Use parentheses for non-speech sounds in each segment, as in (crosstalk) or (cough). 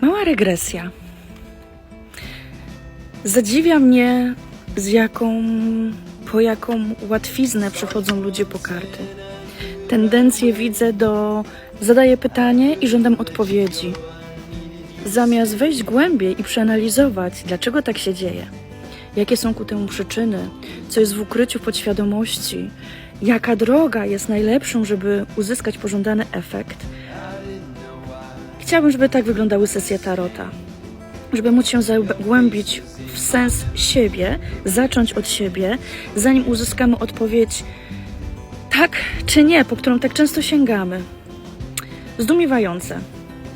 Mała regresja. Zadziwia mnie, z jaką, po jaką łatwiznę przychodzą ludzie po karty. Tendencję widzę do zadaję pytanie i żądam odpowiedzi. Zamiast wejść głębiej i przeanalizować, dlaczego tak się dzieje, jakie są ku temu przyczyny, co jest w ukryciu podświadomości, jaka droga jest najlepszą, żeby uzyskać pożądany efekt, Chciałabym, żeby tak wyglądały sesje tarota. Żeby móc się zagłębić w sens siebie, zacząć od siebie, zanim uzyskamy odpowiedź tak czy nie, po którą tak często sięgamy. Zdumiewające.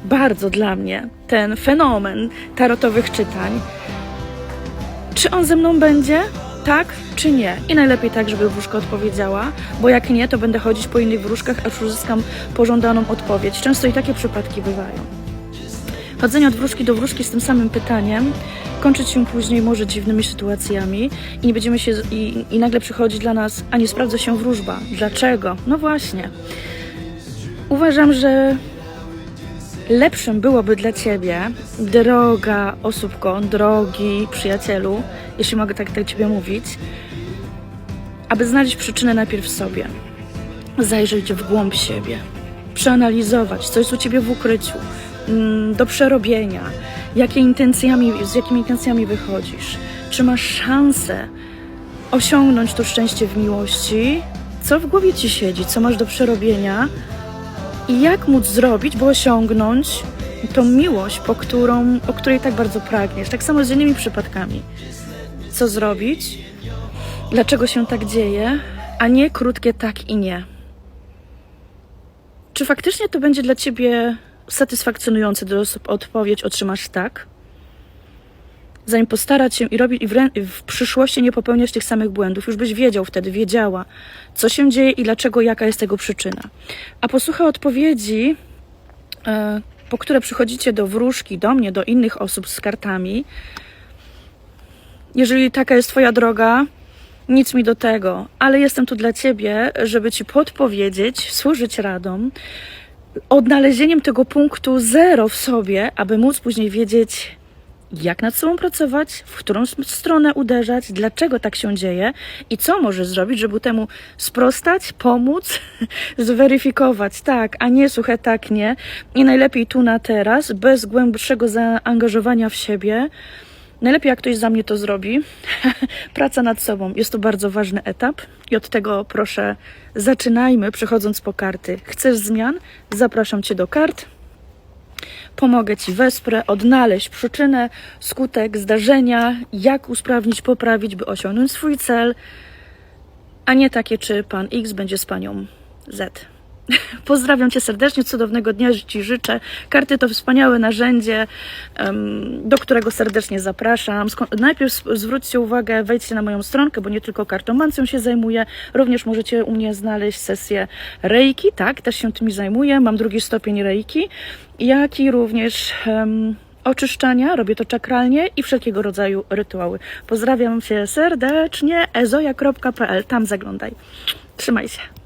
Bardzo dla mnie ten fenomen tarotowych czytań. Czy on ze mną będzie? Tak czy nie? I najlepiej tak, żeby wróżka odpowiedziała, bo jak nie, to będę chodzić po innych wróżkach, aż uzyskam pożądaną odpowiedź. Często i takie przypadki bywają. Chodzenie od wróżki do wróżki z tym samym pytaniem kończyć się później może dziwnymi sytuacjami i nie będziemy się i, i nagle przychodzi dla nas, a nie sprawdza się wróżba. Dlaczego? No właśnie. Uważam, że lepszym byłoby dla ciebie, droga osóbko, drogi przyjacielu, jeśli mogę tak do ciebie mówić, aby znaleźć przyczynę najpierw w sobie, zajrzeć w głąb siebie, przeanalizować, co jest u ciebie w ukryciu, mm, do przerobienia, jakie intencjami, z jakimi intencjami wychodzisz, czy masz szansę osiągnąć to szczęście w miłości, co w głowie ci siedzi, co masz do przerobienia i jak móc zrobić, by osiągnąć tą miłość, po którą, o której tak bardzo pragniesz. Tak samo z innymi przypadkami. Co zrobić? Dlaczego się tak dzieje, a nie krótkie tak i nie? Czy faktycznie to będzie dla ciebie satysfakcjonujące, gdy odpowiedź otrzymasz tak? Zanim postarać się i robić i w, w przyszłości nie popełniać tych samych błędów, już byś wiedział wtedy, wiedziała, co się dzieje i dlaczego, jaka jest tego przyczyna. A posłuchaj odpowiedzi, e, po które przychodzicie do wróżki, do mnie, do innych osób z kartami. Jeżeli taka jest Twoja droga, nic mi do tego, ale jestem tu dla Ciebie, żeby Ci podpowiedzieć, służyć radą, odnalezieniem tego punktu zero w sobie, aby móc później wiedzieć, jak nad sobą pracować, w którą stronę uderzać, dlaczego tak się dzieje i co może zrobić, żeby temu sprostać, pomóc, (laughs) zweryfikować tak, a nie suche tak, nie. I najlepiej tu na teraz, bez głębszego zaangażowania w siebie. Najlepiej jak ktoś za mnie to zrobi. (laughs) Praca nad sobą jest to bardzo ważny etap i od tego proszę zaczynajmy przechodząc po karty. Chcesz zmian? Zapraszam Cię do kart. Pomogę Ci, wesprę, odnaleźć przyczynę, skutek, zdarzenia, jak usprawnić, poprawić, by osiągnąć swój cel, a nie takie, czy Pan X będzie z Panią Z. (laughs) Pozdrawiam Cię serdecznie, cudownego dnia Ci życzę. Karty to wspaniałe narzędzie, do którego serdecznie zapraszam. Najpierw zwróćcie uwagę, wejdźcie na moją stronkę, bo nie tylko kartomancją się zajmuję, również możecie u mnie znaleźć sesję reiki, tak, też się tymi zajmuję, mam drugi stopień reiki, jak i również em, oczyszczania, robię to czakralnie i wszelkiego rodzaju rytuały. Pozdrawiam Cię serdecznie, ezoja.pl, tam zaglądaj. Trzymaj się.